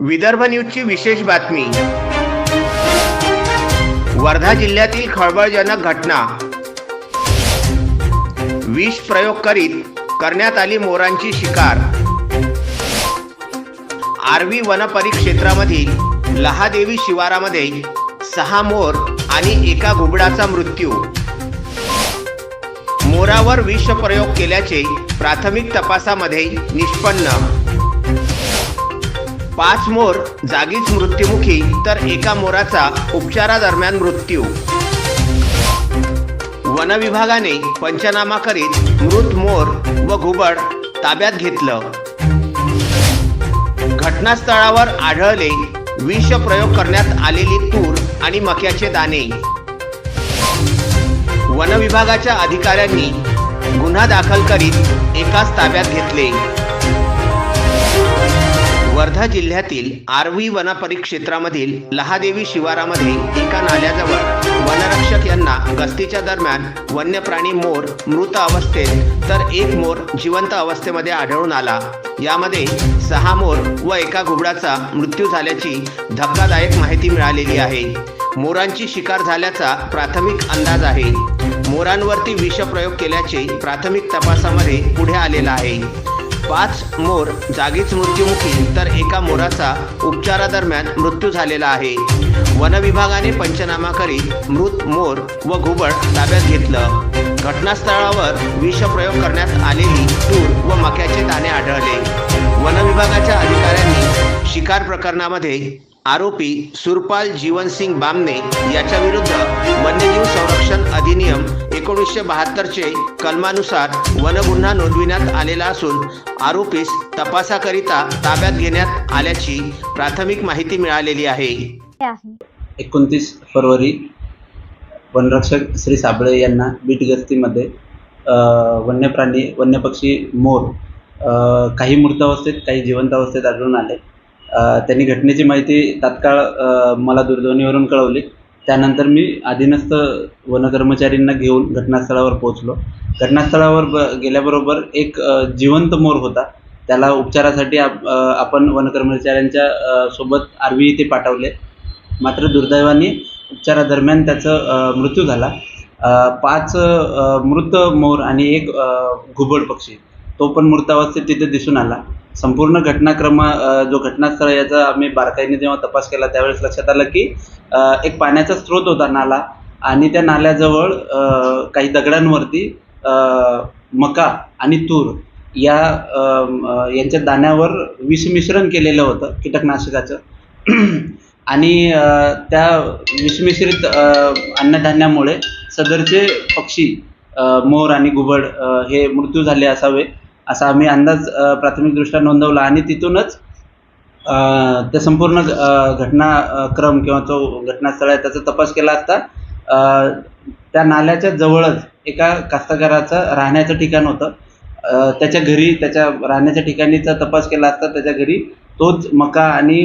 विदर्भ न्यूजची विशेष बातमी. वर्धा जिल्ह्यातील खळबळजनक घटना. विष प्रयोग करीत करण्यात आली मोरांची शिकार. आर्वी वनपरिक्षेत्रामधील लहादेवी शिवारामध्ये सहा मोर आणि एका घुबडाचा मृत्यू. मोरावर विष प्रयोग केल्याचे प्राथमिक तपासामध्ये निष्पन्न. पाच मोर जागीच मृत्युमुखी तर एका मोराचा उपचारादरम्यान मृत्यू. वन विभागाने पंचनामा करीत मृत मोर व घुबड ताब्यात घेतलं. घटनास्थळावर आढळले विष प्रयोग करण्यात आलेली तूर आणि मक्याचे दाणे. वन विभागाच्या अधिकाऱ्यांनी गुन्हा दाखल करीत एकाच ताब्यात घेतले. वर्धा जिल्ह्यातील आर्वी वनपरिक्षेत्रामधील लहादेवी शिवारामध्ये एका नाल्याजवळ वनरक्षक यांना गस्तीच्या दरम्यान वन्य प्राणी मोर मृत अवस्थेत तर एक मोर जिवंत अवस्थेमध्ये आढळून आला. यामध्ये सहा मोर व एका घुबडाचा मृत्यू झाल्याची धक्कादायक माहिती मिळालेली आहे. मोरांची शिकार झाल्याचा प्राथमिक अंदाज आहे. मोरांवरती विषप्रयोग केल्याचे प्राथमिक तपासामध्ये पुढे आलेला आहे. पाच मोर जागीच मृत्युमुखी तर एका मोराचा उपचारादरम्यान मृत्यू झालेला आहे. वन विभागाने पंचनामा करीत मृत मोर व घुबड ताब्यात घेतलं. घटनास्थळावर विषप्रयोग करण्यात आलेली तूर व मक्याचे दाणे आढळले. वन विभागाच्या अधिकाऱ्यांनी शिकार प्रकरणामध्ये आरोपी सुरपाल जीवनसिंग बामने याच्याविरुद्ध वन्यजीव एकोणीसशे बहात्तरचे कलमानुसार वनगुन्हा नोंदविण्यात आलेला असून आरोपीस तपासाकरिता ताब्यात घेण्यात आल्याची प्राथमिक माहिती मिळालेली आहे. एकोणतीस फरवरी वनरक्षक श्री साबळे यांना बीट गस्तीमध्ये वन्य प्राणी वन्य पक्षी मोर काही मृत अवस्थेत काही जिवंत अवस्थेत आढळून आले. त्यांनी घटनेची माहिती तात्काळ मला दूरध्वनीवरून कळवली. त्यानंतर मी अधीनस्थ वनकर्मचारींना घेऊन घटनास्थळावर पोहोचलो. घटनास्थळावर ब गेल्याबरोबर एक जिवंत मोर होता. त्याला उपचारासाठी आप आपण वनकर्मचाऱ्यांच्या सोबत आर्वी इथे पाठवले. मात्र दुर्दैवाने उपचारादरम्यान त्याचं मृत्यू झाला. पाच मृत मोर आणि एक घुबड पक्षी. तो पण मृतावस्थेत तिथे दिसून आला. संपूर्ण घटनाक्रम जो घटनास्थळ याचा आम्ही बारकाईने जेव्हा तपास केला त्यावेळेस लक्षात आलं की एक पाण्याचा स्रोत होता नाला आणि त्या नाल्याजवळ काही दगडांवरती मका आणि तूर या यांच्या दाण्यावर विषमिश्रण केलेलं होतं कीटकनाशकाचं. आणि त्या विषमिश्रित अन्नधान्यामुळे सदरचे पक्षी मोर आणि घुबड हे मृत्यू झाले असावे. असा आम्ही अंदाज प्राथमिकदृष्ट्या नोंदवला आणि तिथूनच ते संपूर्ण घटनाक्रम किंवा तो घटनास्थळ आहे त्याचा तपास केला असता त्या नाल्याच्या जवळच एका कास्तकाराचं राहण्याचं ठिकाण होतं. त्याच्या घरी त्याच्या राहण्याच्या ठिकाणीचा तपास केला असता त्याच्या घरी तोच मका आणि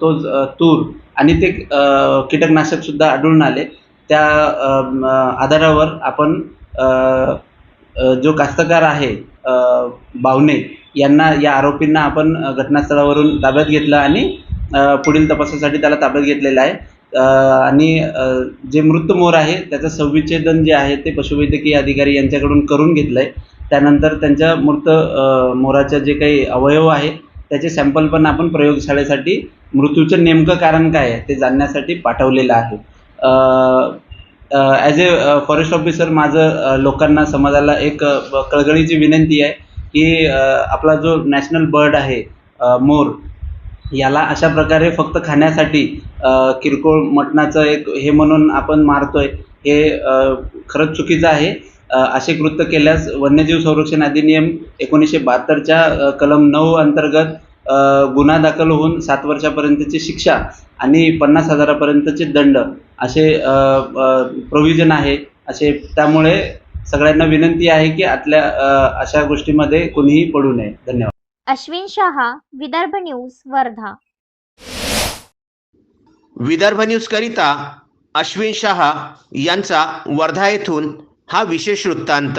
तोच तूर आणि ते कीटकनाशकसुद्धा आढळून आले. त्या आधारावर आपण जो कास्तकार आहे बावने यांना या आरोपींना आपण घटनास्थळावरून ताब्यात घेतलं आणि पुढील तपासासाठी त्याला ताब्यात घेतलेलं आहे. आणि जे मृत मोर आहे त्याचं संविच्छेदन जे आहे ते पशुवैद्यकीय अधिकारी यांच्याकडून करून घेतलं आहे त्यानंतर त्यांच्या मृत मोराचं मोराच्या जे काही अवयव आहे त्याचे सॅम्पल पण आपण प्रयोगशाळेसाठी मृत्यूचं नेमकं कारण काय आहे ते जाणण्यासाठी पाठवलेलं आहे. ॲज ए फॉरेस्ट ऑफिसर माझं लोकांना समाजाला एक कळकळीची विनंती आहे की आपला जो नॅशनल बर्ड आहे मोर याला अशा प्रकारे फक्त खाण्यासाठी किरकोळ मटणाचं एक हे म्हणून आपण मारतोय हे खरंच चुकीचं आहे. असे कृत्य केल्यास वन्यजीव संरक्षण अधिनियम एकोणीसशे बहात्तरच्या कलम नऊ अंतर्गत गुन्हा दाखल होऊन सात वर्षापर्यंतची शिक्षा आणि पन्नास हजारापर्यंतचे दंड असे प्रोव्हिजन आहे. असे त्यामुळे सगळ्यांना विनंती आहे की आतल्या अ, अशा गोष्टीमध्ये कोणीही पडू नये. धन्यवाद. अश्विन शहा विदर्भ न्यूज वर्धा. विदर्भ न्यूज करिता अश्विन शहा यांचा वर्धा येथून हा विशेष वृत्तांत.